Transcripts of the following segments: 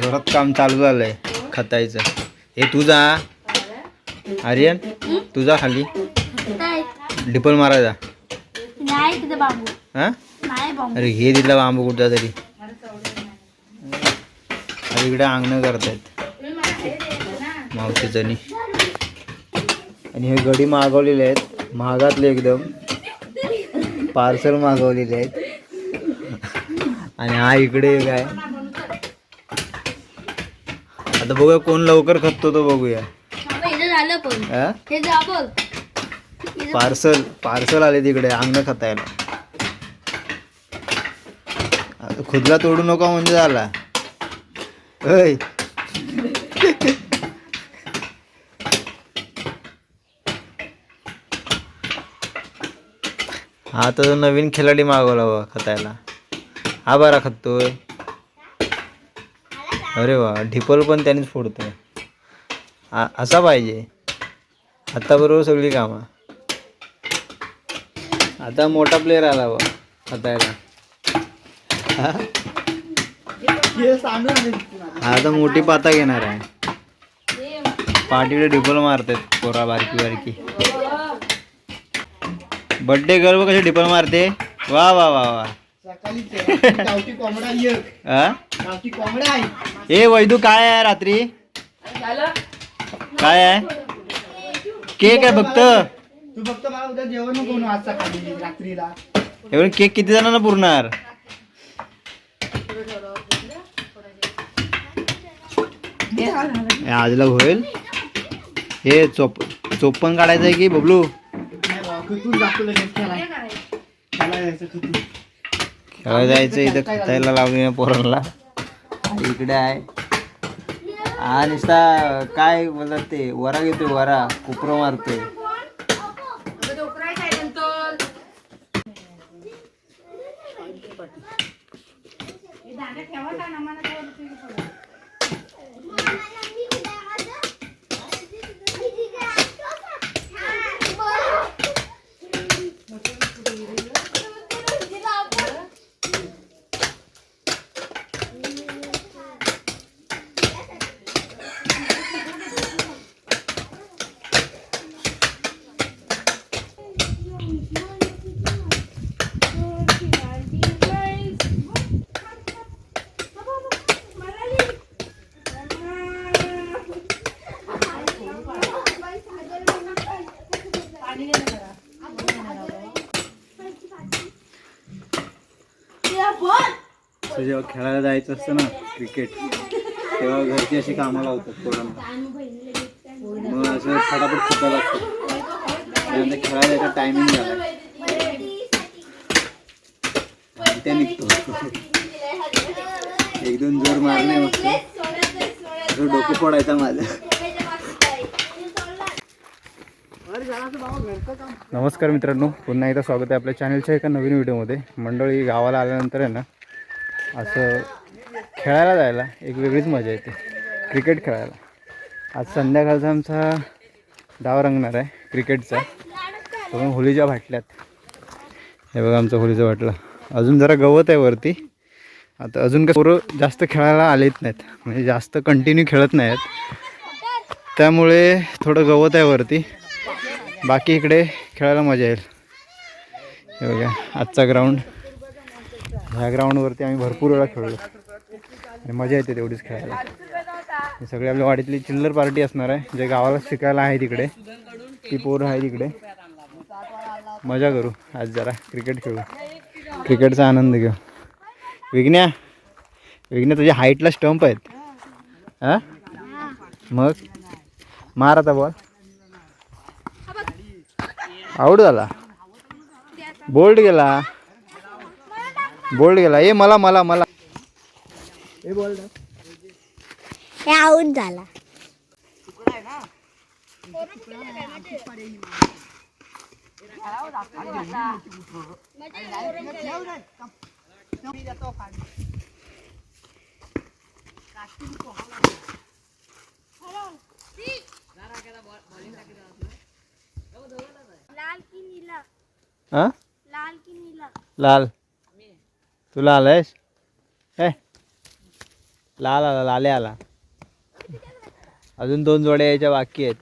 जोरात काम चालू झालंय खतायचं. हे तुझा आर्यन तुझा खाली. डिपल मारायचा. हा? अरे हे दिला बांबू कुठचा तरी? अरे इकडे अंगण करतायत. मावशीचनी आणि हे गडी मागवलेले आहेत. महागातले एकदम. पार्सल मागवलेले आहेत. आणि हा इकडे काय आता बघूया कोण लवकर खपतो तो बघूया. हा? पार्सल पार्सल आले तिकडे अंगण खतायला. आता खुदला तोडू नका म्हणजे झाला. ऐ हा तर नवीन खिलाडी मागवला बा खतायला. हा बरा अरे वा ढिपल पण त्यानेच फोडतोय. असा पाहिजे. आताबरोबर सगळी कामं. आता मोठा प्लेअर आला बा हातायला. आता मोठी पाता घेणार आहे. पाठीकडे डिपल मारतात पोरा बारकी बारकी. बड्डे गर्ल कसे डिपल मारते. वा वा वा वा. हा? ए वैदू काय आहे रात्री? काय आहे? केक आहे फक्त. तू फक्त मला उद्या जेवण बनवू आज सकाळी रात्रीला. एवढे केक किती जणांना पुरणार? आजला होईल. हे चोप चोप पण काढायचं आहे की बबलू कुठून जातो लगेच शाळा जायचं इथं खतायला लावली पोरांना. इकडे आहे. आणि सा काय बोलतात ते? वरा घेतोय वरा. कुपरं मारतोय. असं जेव्हा खेळायला जायचं असतं ना क्रिकेट तेव्हा घरची अशी कामं लावतात पोरांना. मग असं फटाफट सुटायला लागतं. त्यानंतर खेळायला याचा टायमिंग झाला. त्या निघतो. एक दोन जोर मारले मग डोकं फोडायचा माझं नमस्कार मित्रांनो पुन्हा एकदा स्वागत आहे आपल्या चॅनलच्या एका नवीन व्हिडिओमध्ये. मंडळी गावाला आल्यानंतर आहे ना असं खेळायला जायला एक वेगळीच मजा येते. क्रिकेट खेळायला. आज संध्याकाळचा आमचा डाव रंगणार आहे क्रिकेटचा. म्हणून होलीच्या भाटल्यात हे बघा आमचं होलीचा वाटला अजून जरा गवत आहे वरती. आता अजून काय पोरं जास्त खेळायला आलेत नाहीत. म्हणजे जास्त कंटिन्यू खेळत नाहीत. त्यामुळे थोडं गवत आहे वरती. बाकी इकडे खेळायला मजा येईल. हे बघा आजचा ग्राउंड ह्या ग्राउंडवरती आम्ही भरपूर वेळा खेळलो. आणि मजा येते तेवढीच खेळायला. हे सगळे आपल्या वाडीतली चिल्लर पार्टी असणार आहे. जे गावाला शिकायला आहे तिकडे. ती पोरं आहे तिकडे मजा करू आज जरा क्रिकेट खेळू. क्रिकेटचा आनंद घेऊ. विघ्न्या विघ्न्या तुझ्या हाईटला स्टंप आहेत. हां? मग? मार आता बॉल आऊट झाला. बोल्ड गेला. बोल्ड गेला. ए मला मला मला. हे आऊट झाला. लाल की नीला. हां? लाल की नीला. लाल. तुला आलायस हे लाल आला लाले आला. अजून दोन जोड्या यायच्या बाकी आहेत.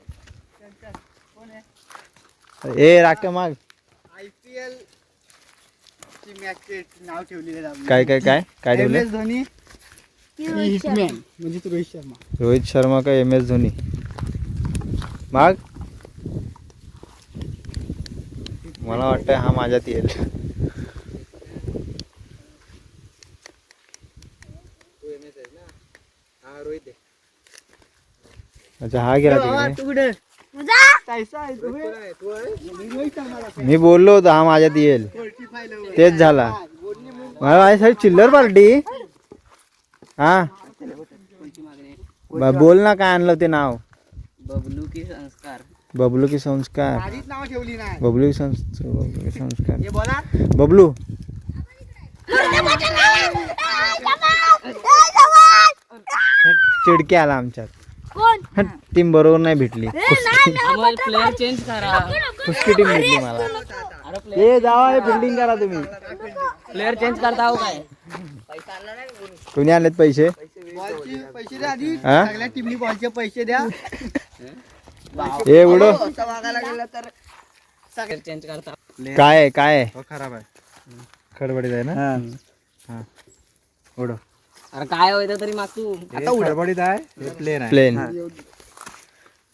ए राख्या माग. आय पी एल ची मॅच नाव ठेवलेलं आहे काय काय काय? काय एम ठेवलं? एस धोनी हिटमॅन म्हणजे तो रोहित शर्मा. रोहित शर्मा का एम एस धोनी? माग. मला वाटतं हा माझ्यात येईल. अच्छा हा गेला तिकडे. मी बोललो होतो हा माझ्यात येईल. तेच झाला. मला साहेब चिल्लर पार्टी? हा? बोल ना काय आणलं ते नाव. बबलू की संस्कार. बबलू की संस्कार? आधीच नाव ठेवली नाही. बबलू की संस बबलू की संस्कार. हे बोला. बबलू. चिडके आला आमच्यात. कोण? टीम बरोबर नाही भेटली. प्लेअर चेंज करा. कुस्ती टीम भेटली मला. ए जावा फिल्डिंग करा. तुम्ही. प्लेअर चेंज करता हो काय? कोणी आणलेत पैसे? बॉलचे पैसे द्या आधी. हा? सगळ्या टीमनी बॉलचे पैसे द्या. ए उडो असं वागायला गेलं तर प्लेअर चेंज करता. काय आहे काय आहे? खराब आहे. खडबडीत आहे ना? उडो अरे काय होतं तरी माग तू. आता उडबडीत आहे plane plane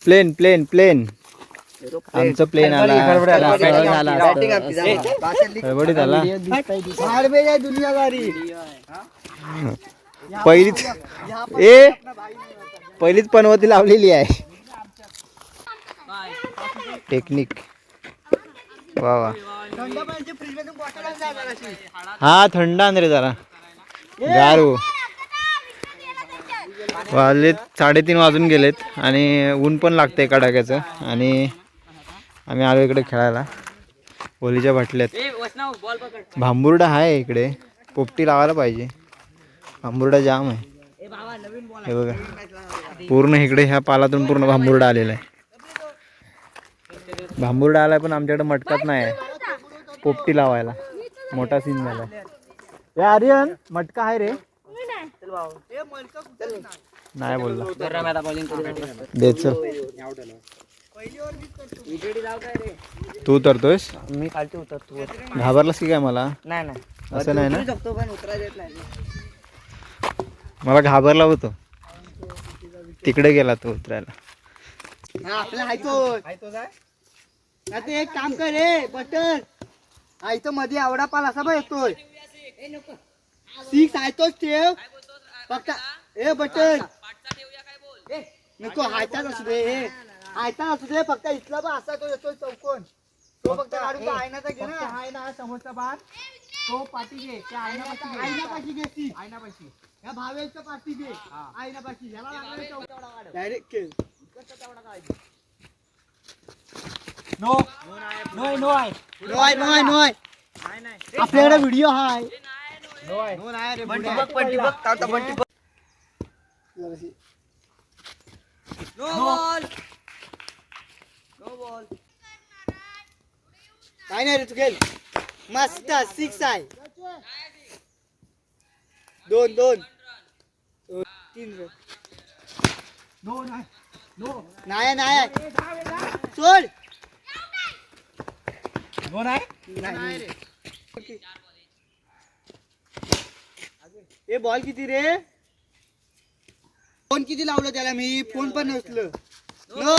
plane plane plane आमचं प्लेन आला. सरळ झाला. खडबडीत आला. दुनियादारी. पहिलीच ए पहिलीच पनवती लावलेली आहे. टेक्निक. वा वा. हा थंड आण रे जरा. गार. वाजलेत साडेतीन वाजून गेलेत आणि ऊन पण लागतंय कडाक्याचं. आणि आम्ही आलो इकडे खेळायला. होलीच्या बाटल्यात. भांबुर्डा आहे इकडे. पोपटी लावायला पाहिजे. भांबुर्डा जाम आहे. हे बघा. पूर्ण इकडे ह्या पालातून पूर्ण भांबुर्डा आलेला आहे. भांबुर्डा आलाय पण आमच्याकडे मटकाच नाही. आहे पोपटी लावायला. मोठा सीन झाला ए आर्यन मटका आहे रे. नाही बोलला. जरा मी आता बॉलिंग करू. दे चल. तू उतरतोयस? मी खालती उतरतो. घाबरलास की काय मला? नाही नाही. असं नाही ना? मला घाबरला होतो. तिकडे गेला तो उतरायला. हा, आता एक काम कर रे बटन आयतो मध्ये आवडा पाल असा बघ येतोय. सिक्स आयतोच ठेव. फक्त ए बटन ए, नको हायताच असू दे हे हायता असू दे फक्त इथला बा असा तो येतोय चौकोन. तो फक्त काढून तो आयनाचा घे ना. आयना समोरचा बार तो पाठी घे त्या आयनापाशी घे. आयनापाशी घे ती. आयनापाशी या भावेच्या पाठी घे. आयनापाशी ह्याला लागणार चौकोन. डायरेक्ट नो नो नो आहे नो आहे नो आहे नो आहे आपल्याकडे व्हिडिओ हाय. नो आहे नो नाही रे बंटी बघ बंटी बघ ताता बंटी बघ. No ball. No ball. काय नाही रे तू खेळ. मस्त सिक्स आहे. दोन दोन. दोन, तीन रो. नो नाही नो नाही नाही. सोड. नाही ए बॉल किती रे? फोन किती लावलं त्याला मी? फोन पण नसलं. नो.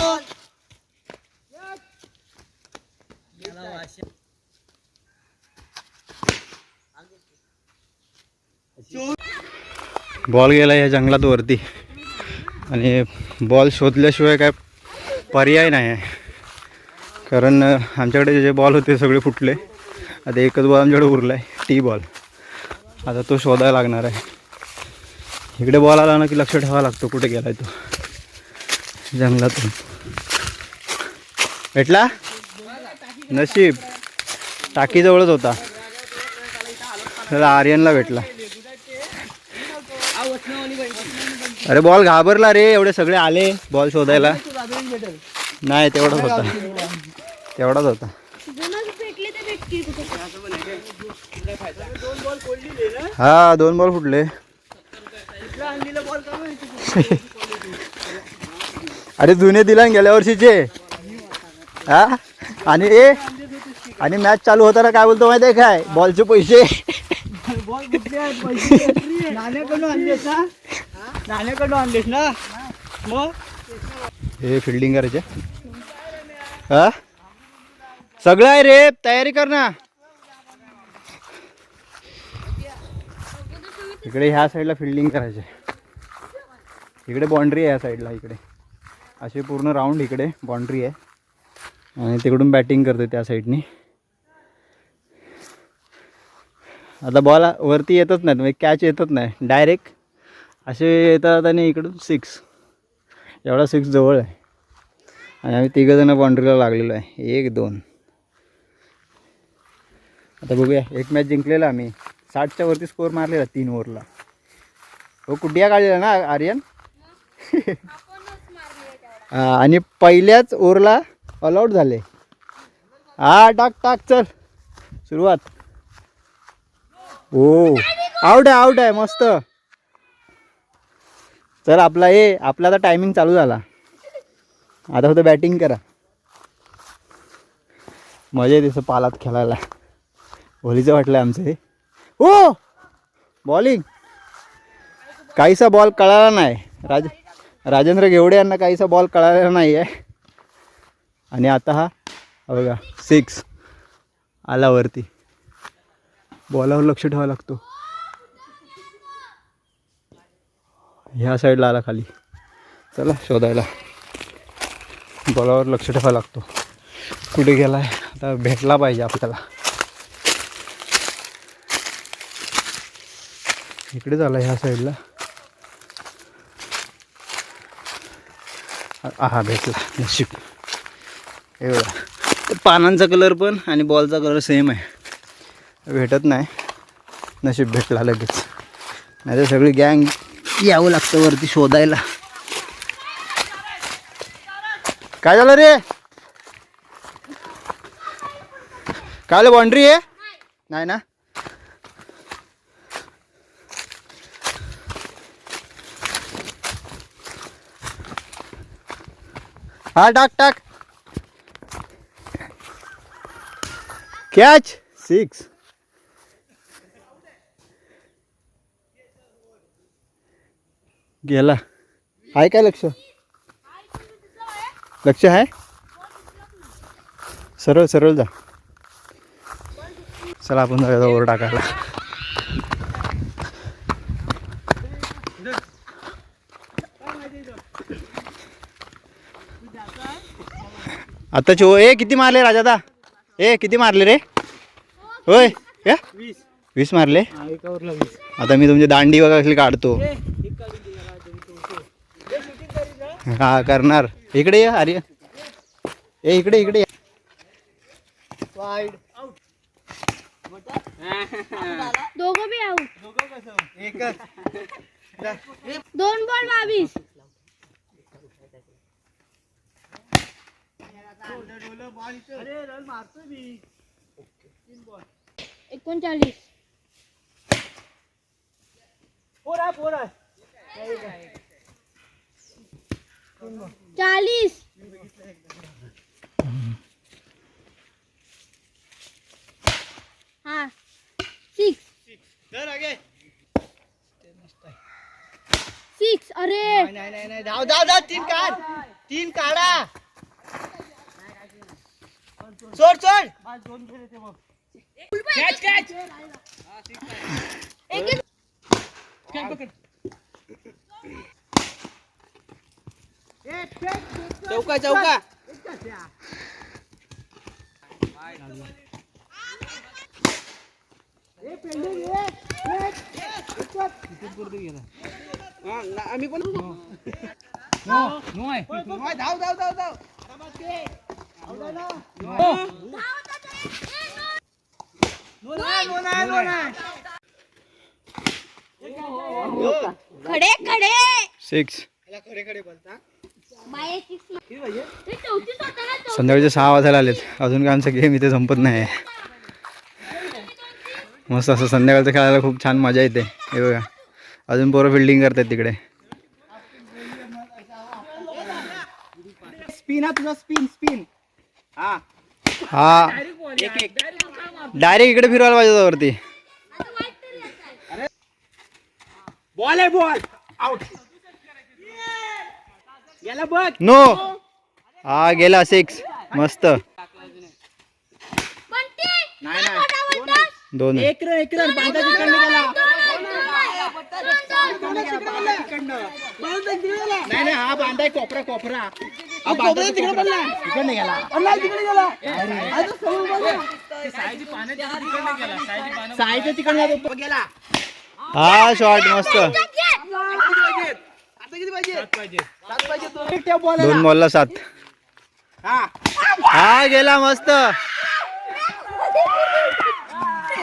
बॉल गेला या जंगलात वरती. आणि बॉल शोधल्याशिवाय काय पर्याय नाही आहे. कारण आमच्याकडे जे बॉल होते सगळे फुटले. आता एकच बॉल आमच्याकडे उरला आहे टी बॉल आता तो शोधायला लागणार आहे. इकडे बॉल आला ना की लक्ष ठेवावं लागतो कुठे गेलाय तो. जंगलातून. भेटला? नशीब. टाकीजवळच होता. त्याला आर्यनला भेटला. अरे बॉल घाबरला रे एवढे सगळे आले बॉल शोधायला. नाही तेवढाच होता. तेवढाच होता. हा दोन बॉल फुटले. अरे जुने दिला ना गेल्या वर्षीचे. हा? आणि ए आणि मॅच चालू होताना काय बोलतो माहिती आहे काय? बॉलचे पैसे. हे फिल्डिंग करायचे. हा? सगळं आहे रे तयारी कर ना. इकडे ह्या साईडला फिल्डिंग करायचे इकडे बाउंड्री आहे या साईडला इकडे. असे पूर्ण राऊंड इकडे बाउंड्री आहे. आणि तिकडून बॅटिंग करते त्या साईडनी आता बॉल वरती येतच नाहीत म्हणजे कॅच येतच नाही. डायरेक्ट असे येतात आणि इकडून सिक्स एवढा सिक्स जवळ आहे. आणि आम्ही तिघंजणं बाउंड्रीला लागलेलो आहे. एक दोन. आता बघूया. एक मॅच जिंकलेला आम्ही. साठच्या वरती स्कोअर मारलेला तीन ओव्हरला. हो कुटिया काढलेला ना आर्यन? आणि पहिल्याच ओव्हरला ऑलआउट झाले. हा टाक टाक चल. सुरुवात. हो. आउट आहे आउट आहे मस्त. चल आपला ए आपला आता टायमिंग चालू झाला. आता फक्त बॅटिंग करा. मजा येते पालात खेळायला. होलीचं वाटलं आमचं. हे हो बॉलिंग काहीसा बॉल कळाला नाही. राज राजेंद्र घेवडे यांना काहीसा बॉल कळाला नाही आहे आणि आता हा बघा सिक्स आला वरती. बॉलावर लक्ष ठेवावा लागतो. ह्या साईडला आला खाली. चला शोधायला. बॉलावर लक्ष ठेवावा लागतो. कुठे गेला आहे आता भेटला पाहिजे आपल्याला. इकडे झाला ह्या साईडला. हा भेटला नशीब. एवढा पानांचा कलर पण आणि बॉलचा कलर सेम आहे. भेटत नाही. नशीब भेटला लगेच. नाही तर सगळी गँग यावं लागतं वरती शोधायला. काय झालं रे? काय बाउंड्री आहे? नाही ना? हा टाक टाक. कॅच सिक्स गेला. आहे काय लक्ष? लक्ष आहे? सरळ सरळ जा. चला आपण जाऊया ओर टाकायला. आताचे हो ए किती मारले राजादा ए किती मारले रे? होय या वीस मारले? आता मी तुमची दांडी वगैरे काढतो. हा करणार. इकडे ये आर्य. ए इकडे इकडे दोघं बी आऊट एकच. दोन बॉल बावीस एकोणचाळीस. पोरा पोरा चाळीस. हा. सिक्स सिक्स अरे. नाही नाही नाही नाही. धाव धाव धाव. तीन काढ. तीन काढा. सोड सोड. एक चौका चौका. आम्ही पण धाव धाव धाव धाव. खडे खडे. सिक्स खडे खडे बोलता बाय सिक्स ते चौतीस होता ना चौ- संध्याकाळचे सहा वाजायला आलेत. अजून काय आमचा गेम इथे संपत नाही. आहे मस्त असं संध्याकाळचं खेळायला खूप छान मजा येते. हे बघा. अजून पोरं फिल्डिंग करतात तिकडे. स्पिन हा तुझा स्पिन स्पिन हा. हा. एक एक डायरेक्ट इकडे फिरवायला पाहिजे वरती. आता वाईट तरी येत आहे. बॉल आहे बॉल. आउट गेला बघ. नो हा गेला सिक्स मस्त. नाही? दोन एक रन एक रन. बांधा गेला नाही नाही हा बांधाय कोपरा कोपरा. हा बांधा तिकडे पडला. तिकडे गेला. तिकडे गेला. साईच्या तिकडे गेला. हा शॉट मस्त. दोन. बॉलला सात. हा. हा गेला मस्त.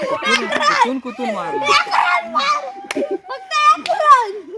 कुठून कुठून मारला? 不 冷